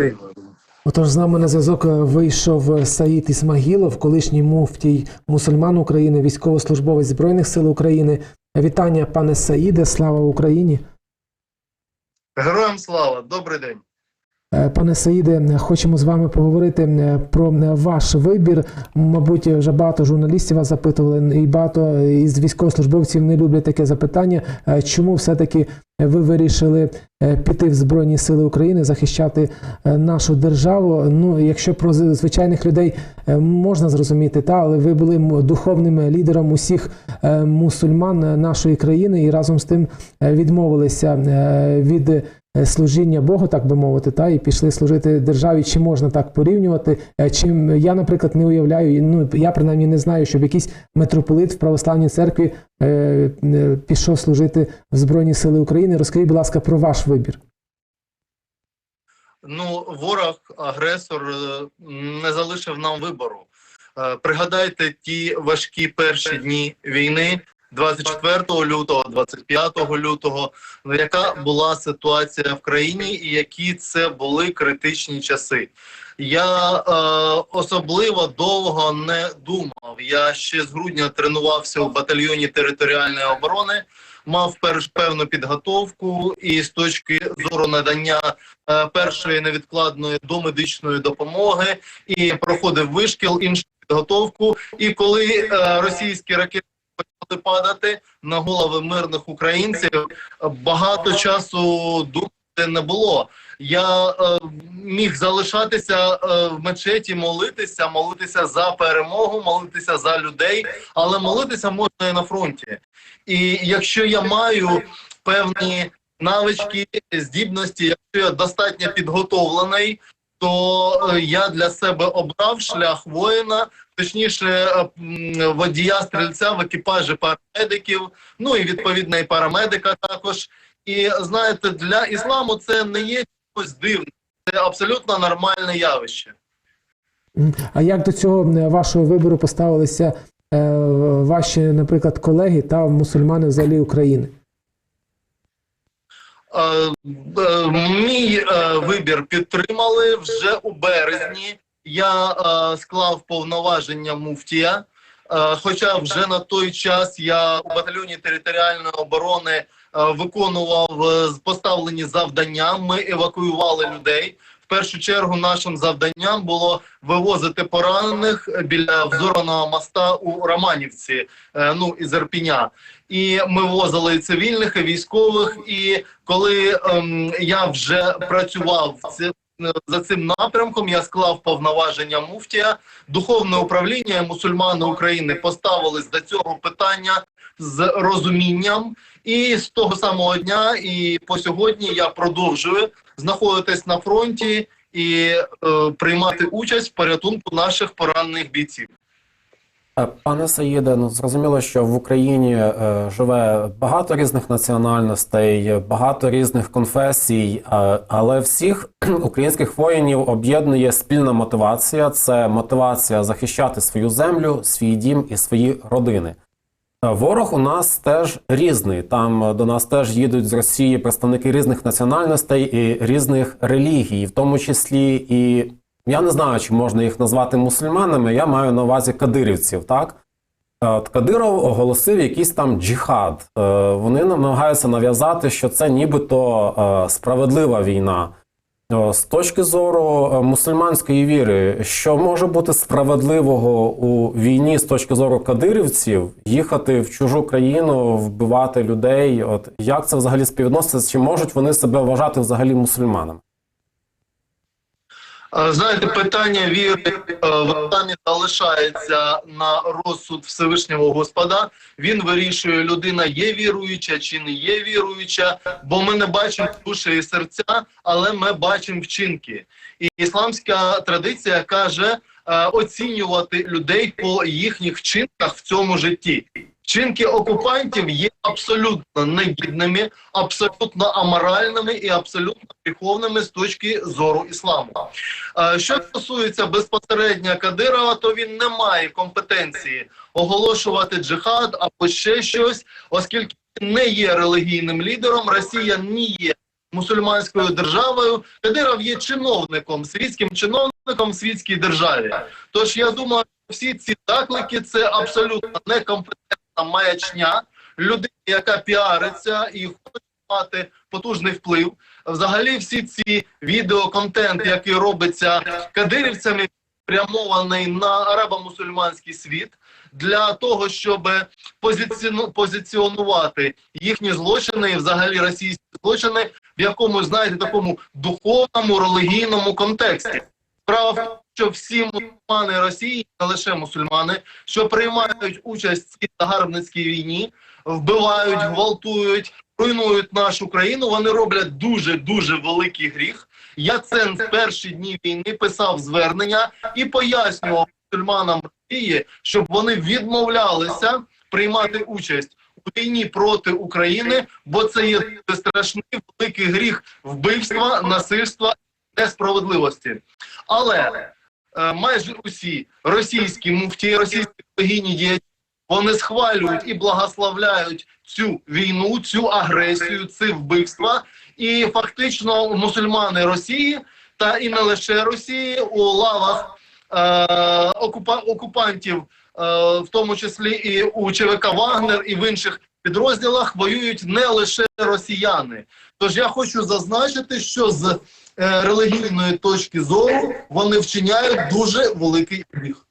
Приймаю. Отож, з нами на зв'язок е, вийшов Саїд Ісмагілов, колишній муфтій мусульман України, військовослужбовець Збройних сил України. Вітання, пане Саїде, слава Україні. Героям слава, добрий день. Е, Пане Саїде, хочемо з вами поговорити е, про е, ваш вибір. Мабуть, вже багато журналістів вас запитували, і багато із військовослужбовців не люблять таке запитання. Чому все-таки ви вирішили піти в Збройні Сили України, захищати нашу державу? Ну, якщо про звичайних людей можна зрозуміти, та але ви були духовним лідером усіх мусульман нашої країни і разом з тим відмовилися від служіння Богу, так би мовити, та і пішли служити державі. Чи можна так порівнювати? Е, Чим я, наприклад, не уявляю, ну я принаймні не знаю, щоб якийсь митрополит в православній церкві е, е, пішов служити в Збройні Сили України. Розкажіть, будь ласка, про ваш вибір. Ну, ворог, агресор е, не залишив нам вибору. Е, Пригадайте ті важкі перші дні війни, 24 лютого, 25 лютого. Ну, яка була ситуація в країні, і які це були критичні часи. Я е, особливо довго не думав. Я ще з грудня тренувався у батальйоні територіальної оборони. Мав перш певну підготовку і з точки зору надання е, першої невідкладної домедичної допомоги і проходив вишкіл іншу підготовку. І коли е, російські ракети почали падати на голови мирних українців, багато часу думати не було. Я е, міг залишатися е, в мечеті, молитися, молитися за перемогу, молитися за людей, але молитися можна і на фронті. І якщо я маю певні навички, здібності, якщо я достатньо підготовлений, то е, я для себе обрав шлях воїна, точніше е, водія стрільця в екіпажі парамедиків, ну і відповідно і парамедика також. І знаєте, для ісламу це не є чимось дивним, це абсолютно нормальне явище. А як до цього вашого вибору поставилися е, ваші, наприклад, колеги та мусульмани взагалі України? Е, е, Мій е, вибір підтримали вже у березні. Я е, склав повноваження муфтія. Е, Хоча вже на той час я у батальйоні територіальної оборони е, виконував е, поставлені завдання. Ми евакуювали людей. В першу чергу нашим завданням було вивозити поранених біля взорваного моста у Романівці, е, ну із Ірпіня. І ми возили і цивільних, і військових. І коли ем, я вже працював ці- за цим напрямком, я склав повноваження муфтія. Духовне управління мусульмани України поставились до цього питання з розумінням. І з того самого дня, і по сьогодні я продовжую знаходитись на фронті і е, приймати участь в порятунку наших поранених бійців. Е, Пане Саїде, ну зрозуміло, що в Україні е, живе багато різних національностей, багато різних конфесій, е, але всіх українських воїнів об'єднує спільна мотивація це мотивація захищати свою землю, свій дім і свої родини. Ворог у нас теж різний. Там до нас теж їдуть з Росії представники різних національностей і різних релігій, в тому числі і я не знаю, чи можна їх назвати мусульманами. Я маю на увазі кадирівців. Так Е, от Кадиров оголосив якийсь там джихад. Е, Вони намагаються нав'язати, що це нібито е, справедлива війна. З точки зору мусульманської віри, що може бути справедливого у війні з точки зору кадирівців, їхати в чужу країну, вбивати людей? От як це взагалі співвідноситься? Чи можуть вони себе вважати взагалі мусульманами? Знаєте, питання віри е, в ісламі залишається на розсуд Всевишнього Господа. Він вирішує, людина є віруюча чи не є віруюча, бо ми не бачимо душі і серця, але ми бачимо вчинки. І ісламська традиція каже е, оцінювати людей по їхніх вчинках в цьому житті. Вчинки окупантів є абсолютно негідними, абсолютно аморальними і абсолютно гріховними з точки зору ісламу. Е, Що стосується безпосередньо Кадирова, то він не має компетенції оголошувати джихад або ще щось, оскільки не є релігійним лідером. Росія не є мусульманською державою. Кадиров є чиновником, світським чиновником в світській державі. Тож я думаю, всі ці заклики це абсолютно некомпетентна маячня людини, яка піариться і хоче мати потужний вплив. Взагалі, всі ці відеоконтент, який робиться кадирівцями, спрямований на арабо-мусульманський світ для того, щоб позиціону- позиціонувати їхні злочини і взагалі російські злочини в якомусь, знаєте, такому духовному релігійному контексті. Справа що всі мусульмани Росії, не лише мусульмани, що приймають участь в цій загарбницькій війні, вбивають, гвалтують, руйнують нашу країну. Вони роблять дуже дуже великий гріх. Яцен в перші дні війни писав звернення і пояснював мусульманам Росії, щоб вони відмовлялися приймати участь у війні проти України, бо це є страшний великий гріх вбивства, насильства, несправедливості. Але майже усі російські муфті, російські релігійні діячі, вони схвалюють і благословляють цю війну, цю агресію, ці вбивства. І фактично мусульмани Росії та і не лише Росії у лавах е, окупа, окупантів, е, в тому числі і у ЧВК Вагнер і в інших підрозділах воюють не лише росіяни. Тож я хочу зазначити, що з е, релігійної точки зору вони вчиняють дуже великий гріх.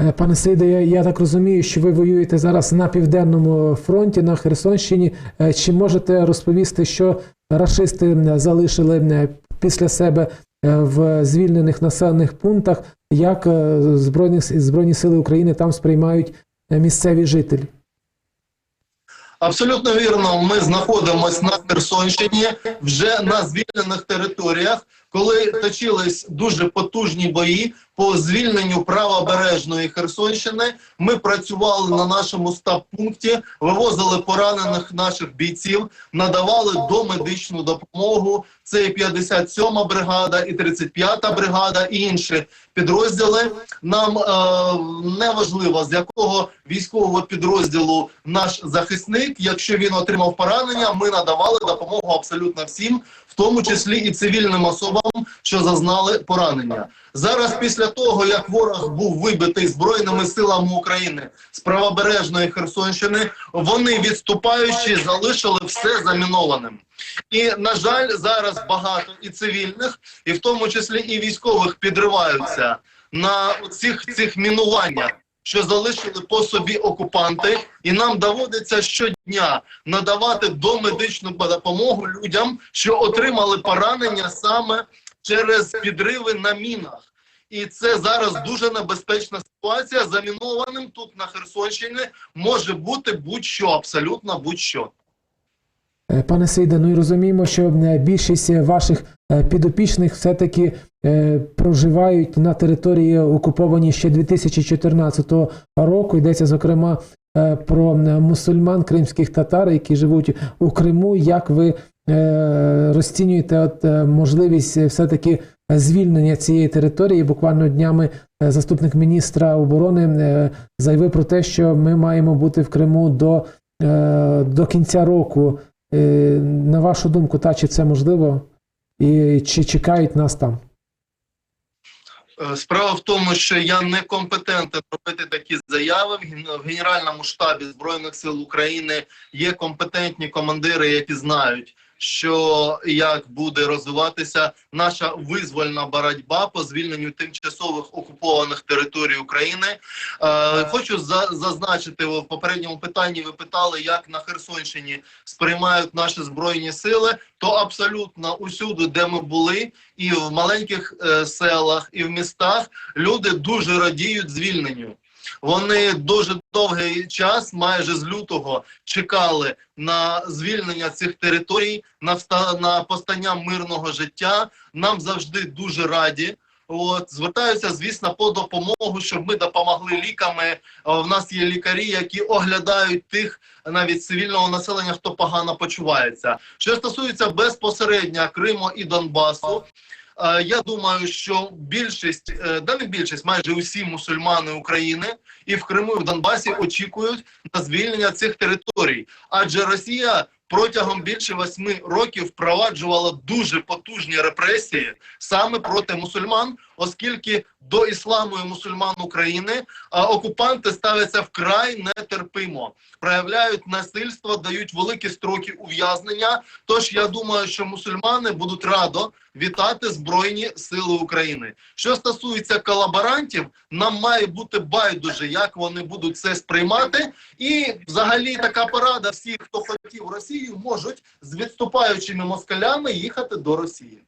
Е, Пане Сейде, я, я так розумію, що ви воюєте зараз на південному фронті на Херсонщині. Е, Чи можете розповісти, що рашисти залишили після себе е, в звільнених населених пунктах, як е, збройні, збройні сили України там сприймають е, місцеві жителі? Абсолютно вірно. Ми знаходимося на Херсонщині вже на звільнених територіях, коли точились дуже потужні бої по звільненню правобережної Херсонщини. Ми працювали на нашому стаб-пункті, вивозили поранених наших бійців, надавали домедичну допомогу. Це і 57-ма бригада, і 35-та бригада, і інші підрозділи. Нам е, не важливо з якого військового підрозділу наш захисник. Якщо він отримав поранення, ми надавали допомогу абсолютно всім, в тому числі і цивільним особам, що зазнали поранення. Зараз, після того як ворог був вибитий збройними силами України з правобережної Херсонщини, вони відступаючи залишили все замінованим. І на жаль, зараз багато і цивільних, і в тому числі і військових підриваються на цих цих мінуваннях, що залишили по собі окупанти, і нам доводиться щодня надавати домедичну допомогу людям, що отримали поранення саме через підриви на мінах. І це зараз дуже небезпечна ситуація. Замінованим тут на Херсонщині може бути будь-що, абсолютно будь-що. Е, Пане Сейде, ну і розуміємо, що більшість ваших е, підопічних все-таки е, проживають на території окупованій ще 2014 року. Йдеться зокрема про мусульман кримських татар, які живуть у Криму. Як ви розцінюєте от, можливість все-таки звільнення цієї території? Буквально днями заступник міністра оборони заявив про те, що ми маємо бути в Криму до, до кінця року. Е, На вашу думку, та чи це можливо? І чи чекають нас там? Е, Справа в тому, що я не компетентен робити такі заяви. В Генеральному штабі Збройних сил України є компетентні командири, які знають, що як буде розвиватися наша визвольна боротьба по звільненню тимчасових окупованих територій України. Е, хочу за, зазначити в попередньому питанні. Ви питали, як на Херсонщині сприймають наші збройні сили. То абсолютно усюди, де ми були, і в маленьких е, селах, і в містах люди дуже радіють звільненню. Вони дуже довгий час, майже з лютого, чекали на звільнення цих територій, на на постання мирного життя. Нам завжди дуже раді. От звертаюся, звісно, по допомогу, щоб ми допомогли ліками. У нас є лікарі, які оглядають тих навіть цивільного населення, хто погано почувається. Що стосується безпосередньо Криму і Донбасу, я думаю, що більшість, е, да не більшість, майже усі мусульмани України і в Криму, і в Донбасі очікують на звільнення цих територій, адже Росія протягом більше восьми років впроваджувала дуже потужні репресії саме проти мусульман, оскільки до ісламу і мусульман України окупанти ставляться вкрай нетерпимо, проявляють насильство, дають великі строки ув'язнення. Тож я думаю, що мусульмани будуть радо вітати Збройні Сили України. Що стосується колаборантів, нам має бути байдуже, як вони будуть це сприймати. І взагалі така порада: всі, хто хотів Росію, можуть з відступаючими москалями їхати до Росії.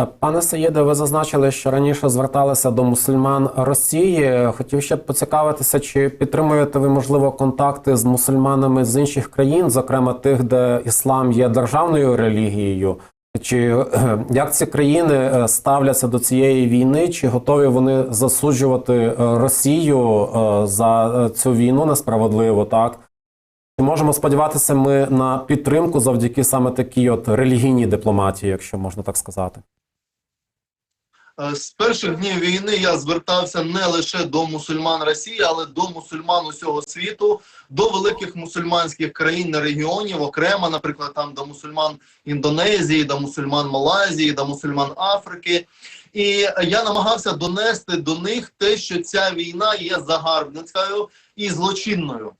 Е, Пане Саїде, ви зазначили, що раніше зверталися до мусульман Росії. Хотів ще поцікавитися, чи підтримуєте ви можливо контакти з мусульманами з інших країн, зокрема тих, де іслам є державною релігією. Чи е, як ці країни е, ставляться до цієї війни? Чи готові вони засуджувати Росію за цю війну несправедливо? Так чи можемо сподіватися ми на підтримку завдяки саме такій от релігійній дипломатії, якщо можна так сказати? Е, З перших днів війни я звертався не лише до мусульман Росії, але до мусульман усього світу, до великих мусульманських країн на регіонів, окремо, наприклад, там до мусульман Індонезії, до мусульман Малайзії, до мусульман Африки. І я намагався донести до них те, що ця війна є загарбницькою і злочинною.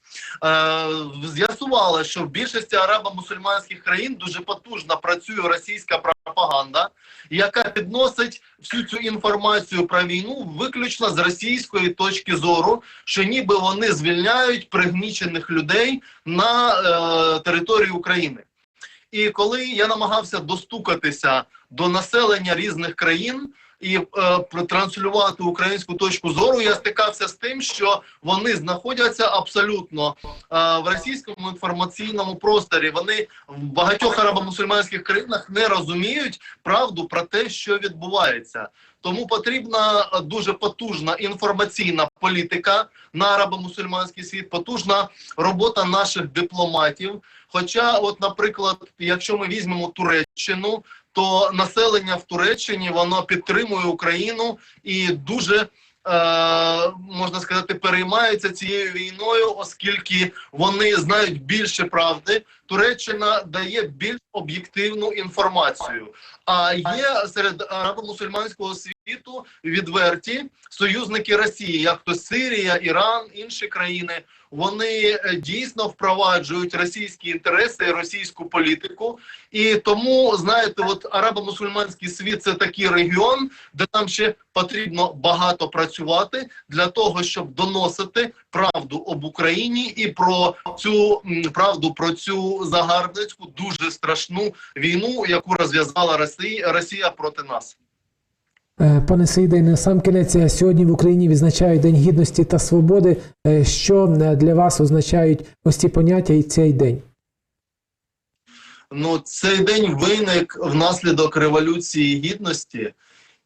Е, з'ясувало, що в більшості арабо-мусульманських країн дуже потужно працює російська пропаганда, яка підносить всю цю інформацію про війну виключно з російської точки зору, що ніби вони звільняють пригнічених людей на е, території України. І коли я намагався достукатися до населення різних країн і е, транслювати українську точку зору, я стикався з тим, що вони знаходяться абсолютно е, в російському інформаційному просторі. Вони в багатьох арабо-мусульманських країнах не розуміють правду про те, що відбувається. Тому потрібна е, дуже потужна інформаційна політика на арабо-мусульманський світ, потужна робота наших дипломатів. Хоча, от, наприклад, якщо ми візьмемо Туреччину, то населення в Туреччині воно підтримує Україну і дуже. Е, можна сказати, переймаються цією війною, оскільки вони знають більше правди. Туреччина дає більш об'єктивну інформацію. А є серед арабо-мусульманського світу відверті союзники Росії, як то Сирія, Іран, інші країни. Вони е, дійсно впроваджують російські інтереси, російську політику, і тому знаєте, от арабо-мусульманський світ це такий регіон, де нам ще потрібно багато працювати для того, щоб доносити правду об Україні і про цю правду про цю загарбницьку дуже страшну війну, яку розв'язала Росія, Росія проти нас. Е, Пане Саїде, на сам кінець е, сьогодні в Україні відзначають День гідності та свободи. Е, Що для вас означають ось ці поняття і цей день? Ну, цей день виник внаслідок революції гідності.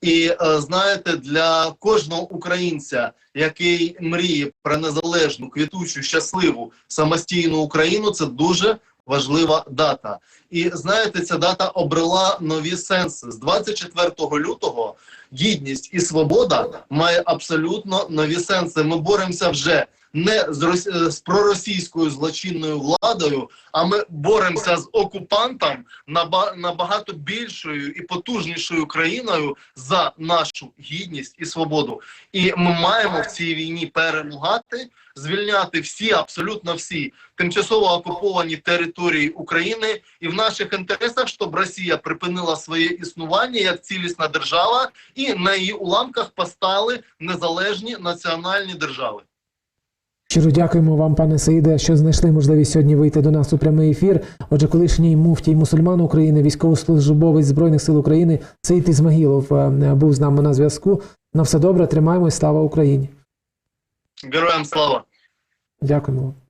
І знаєте, для кожного українця, який мріє про незалежну, квітучу, щасливу самостійну Україну, це дуже важлива дата. І знаєте, ця дата обрела нові сенси. З 24 лютого гідність і свобода має абсолютно нові сенси. Ми боремося вже не з, рос... е, з проросійською злочинною владою, а ми боремося з окупантом наба- набагато більшою і потужнішою країною за нашу гідність і свободу. І ми маємо в цій війні перемагати, звільняти всі, абсолютно всі тимчасово окуповані території України, і в наших інтересах, щоб Росія припинила своє існування як цілісна держава, і на її уламках постали незалежні національні держави. Щиро дякуємо вам, пане Саїде, що знайшли можливість сьогодні вийти до нас у прямий ефір. Отже, колишній муфтій мусульман України, військовослужбовець Збройних сил України Саїд Ізмагілов е, був з нами на зв'язку. На все добре, тримаємось, слава Україні. Героям слава! Дякуємо вам.